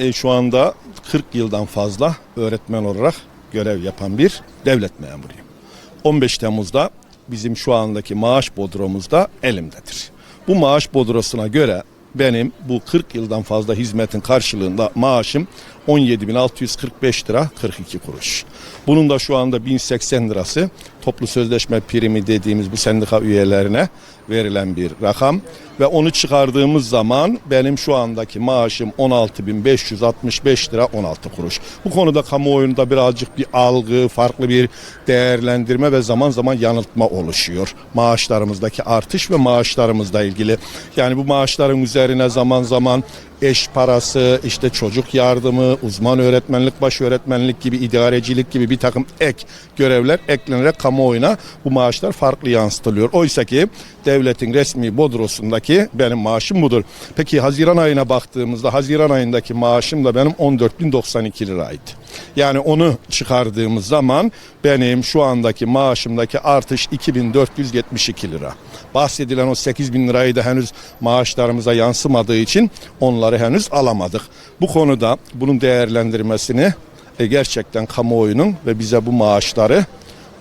e, şu anda 40 yıldan fazla öğretmen olarak görev yapan bir devlet memuruyum. 15 Temmuz'da bizim şu andaki maaş bodromuz da elimdedir. Bu maaş bodrosuna göre benim bu 40 yıldan fazla hizmetin karşılığında maaşım 17.645 lira 42 kuruş. Bunun da şu anda 1080 lirası toplu sözleşme primi dediğimiz bu sendika üyelerine verilen bir rakam ve onu çıkardığımız zaman benim şu andaki maaşım 16.565 lira 16 kuruş. Bu konuda kamuoyunda birazcık bir algı, farklı bir değerlendirme ve zaman zaman yanıltma oluşuyor. Maaşlarımızdaki artış ve maaşlarımızla ilgili. Yani bu maaşların üzerine zaman zaman eş parası, işte çocuk yardımı, uzman öğretmenlik, baş öğretmenlik gibi, idarecilik gibi bir takım ek görevler eklenerek kamuoyuna bu maaşlar farklı yansıtılıyor. Oysa ki devletin resmi bodrosundaki benim maaşım budur. Peki Haziran ayına baktığımızda Haziran ayındaki maaşım da benim 14.092 liraydı. Yani onu çıkardığımız zaman benim şu andaki maaşımdaki artış 2472 lira. Bahsedilen o 8 bin lirayı da henüz maaşlarımıza yansımadığı için onları henüz alamadık. Bu konuda bunun değerlendirmesini e, gerçekten kamuoyunun ve bize bu maaşları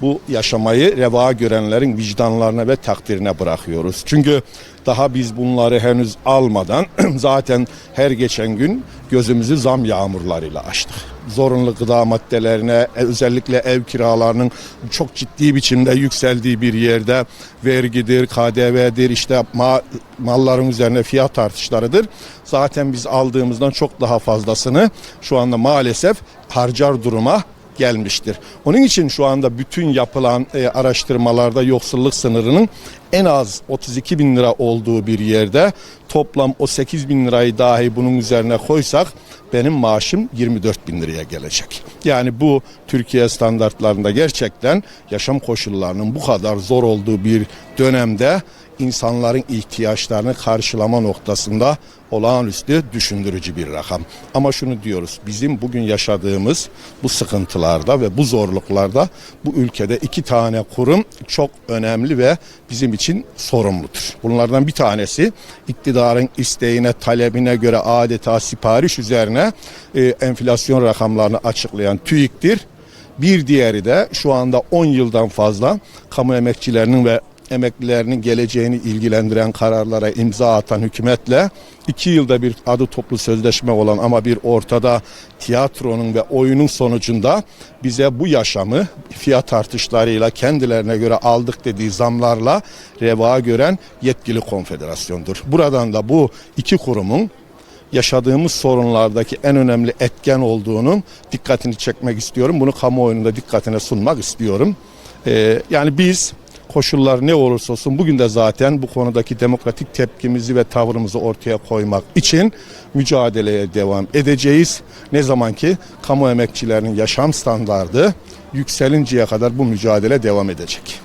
bu yaşamayı reva görenlerin vicdanlarına ve takdirine bırakıyoruz. Çünkü daha biz bunları henüz almadan zaten her geçen gün gözümüzü zam yağmurlarıyla açtık. Zorunlu gıda maddelerine e, özellikle ev kiralarının çok ciddi biçimde yükseldiği bir yerde vergidir, KDV'dir, işte ma- malların üzerine fiyat artışlarıdır. Zaten biz aldığımızdan çok daha fazlasını şu anda maalesef harcar duruma gelmiştir. Onun için şu anda bütün yapılan e, araştırmalarda yoksulluk sınırının en az 32 bin lira olduğu bir yerde toplam o 8 bin lirayı dahi bunun üzerine koysak benim maaşım 24 bin liraya gelecek. Yani bu Türkiye standartlarında gerçekten yaşam koşullarının bu kadar zor olduğu bir dönemde insanların ihtiyaçlarını karşılama noktasında olağanüstü düşündürücü bir rakam. Ama şunu diyoruz bizim bugün yaşadığımız bu sıkıntılarda ve bu zorluklarda bu ülkede iki tane kurum çok önemli ve bizim için sorumludur. Bunlardan bir tanesi iktidarın isteğine talebine göre adeta sipariş üzerine e, enflasyon rakamlarını açıklayan TÜİK'tir. Bir diğeri de şu anda 10 yıldan fazla kamu emekçilerinin ve emeklilerinin geleceğini ilgilendiren kararlara imza atan hükümetle iki yılda bir adı toplu sözleşme olan ama bir ortada tiyatronun ve oyunun sonucunda bize bu yaşamı fiyat artışlarıyla kendilerine göre aldık dediği zamlarla reva gören yetkili konfederasyondur. Buradan da bu iki kurumun yaşadığımız sorunlardaki en önemli etken olduğunun dikkatini çekmek istiyorum. Bunu kamuoyunun da dikkatine sunmak istiyorum. Ee, yani biz koşullar ne olursa olsun bugün de zaten bu konudaki demokratik tepkimizi ve tavrımızı ortaya koymak için mücadeleye devam edeceğiz. Ne zaman ki kamu emekçilerinin yaşam standardı yükselinceye kadar bu mücadele devam edecek.